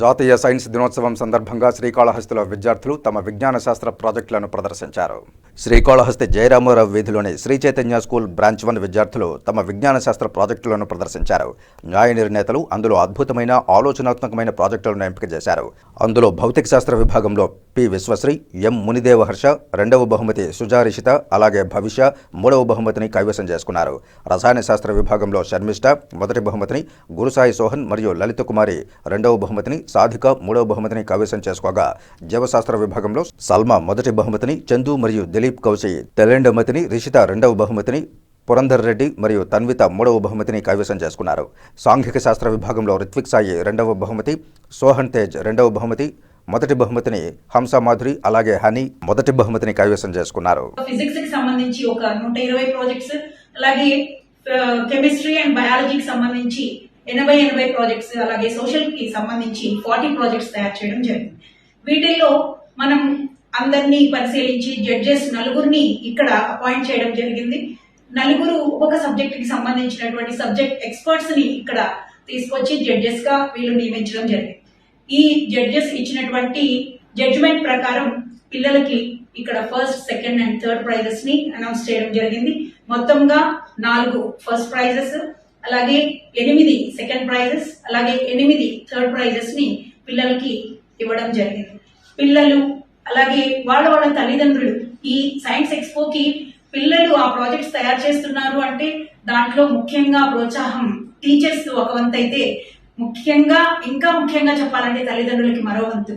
జాతీయ సైన్స్ దినోత్సవం సందర్భంగా శ్రీకాళహస్తిలో విద్యార్థులు తమ విజ్ఞాన శాస్త్ర ప్రాజెక్టులను ప్రదర్శించారు. Srikalahasti Jayaramarao వీధిలోని Sri Chaitanya school branch one విద్యార్థులు తమ విజ్ఞాన శాస్త్ర ప్రాజెక్టులను ప్రదర్శించారు. న్యాయ నిర్ణేతలు అందులో అద్భుతమైన ఆలోచనాత్మకమైన ప్రాజెక్టులను ఎంపిక చేశారు. అందులో భౌతిక శాస్త్ర విభాగంలో పి విశ్వశ్రీ ఎం మునిదేవ హర్ష రెండవ బహుమతి సుజారిషిత అలాగే భవిష్య మూడవ బహుమతిని కైవసం చేసుకున్నారు. రసాయన శాస్త్ర విభాగంలో శర్మిష్ట మొదటి బహుమతిని గురుసాయి సోహన్ మరియు లలిత కుమారి రెండవ బహుమతిని సాధిక మూడవ బహుమతిని కైవసం చేసుకోగా. జీవశాస్త్ర విభాగంలో సల్మా మొదటి బహుమతిని చందు మరియు దిలీప్ కౌశి తెలెండమతిని రిషిత రెండవ బహుమతిని పురంధర్ రెడ్డి మరియు తన్విత మూడవ బహుమతిని కైవసం చేసుకున్నారు. సాంఘిక శాస్త్ర విభాగంలో రిత్విక్ సాయి రెండవ బహుమతి సోహన్ తేజ్ రెండవ బహుమతి మొదటి బహుమతిని హంస మాధురి అలాగే హనీ మొదటి బహుమతిని కైవసం చేసుకున్నారు. ఫిజిక్స్కి సంబంధించి ఒక నూట ఇరవై ప్రాజెక్ట్స్ అలాగే కెమిస్ట్రీ అండ్ బయాలజీకి సంబంధించి ఎనభై ఎనభై ప్రాజెక్ట్స్ అలాగే సోషల్కి సంబంధించి ఫార్టీ ప్రాజెక్ట్స్ తయారు చేయడం జరిగింది. వీటిల్లో మనం అందరినీ పరిశీలించి జడ్జెస్ నలుగురిని ఇక్కడ అపాయింట్ చేయడం జరిగింది. నలుగురు ఒక్కొక్క సబ్జెక్ట్కి సంబంధించినటువంటి సబ్జెక్ట్ ఎక్స్పర్ట్స్ని ఇక్కడ తీసుకొచ్చి జడ్జెస్గా వీళ్ళు నియమించడం జరిగింది. ఈ జడ్జెస్ ఇచ్చినటువంటి జడ్జిమెంట్ ప్రకారం పిల్లలకి ఇక్కడ ఫస్ట్ సెకండ్ అండ్ థర్డ్ ప్రైజెస్ని అనౌన్స్ చేయడం జరిగింది. మొత్తంగా నాలుగు ఫస్ట్ ప్రైజెస్ అలాగే ఎనిమిది సెకండ్ ప్రైజెస్ అలాగే ఎనిమిది థర్డ్ ప్రైజెస్ని పిల్లలకి ఇవ్వడం జరిగింది. పిల్లలు అలాగే వాళ్ళ వాళ్ళ తల్లిదండ్రులు ఈ సైన్స్ ఎక్స్పోకి పిల్లలు ఆ ప్రాజెక్ట్స్ తయారు చేస్తున్నారు అంటే దాంట్లో ముఖ్యంగా ప్రోత్సాహం టీచర్స్ ఒక వంతైతే ముఖ్యంగా ఇంకా ముఖ్యంగా చెప్పాలంటే తల్లిదండ్రులకి మరో వంతు.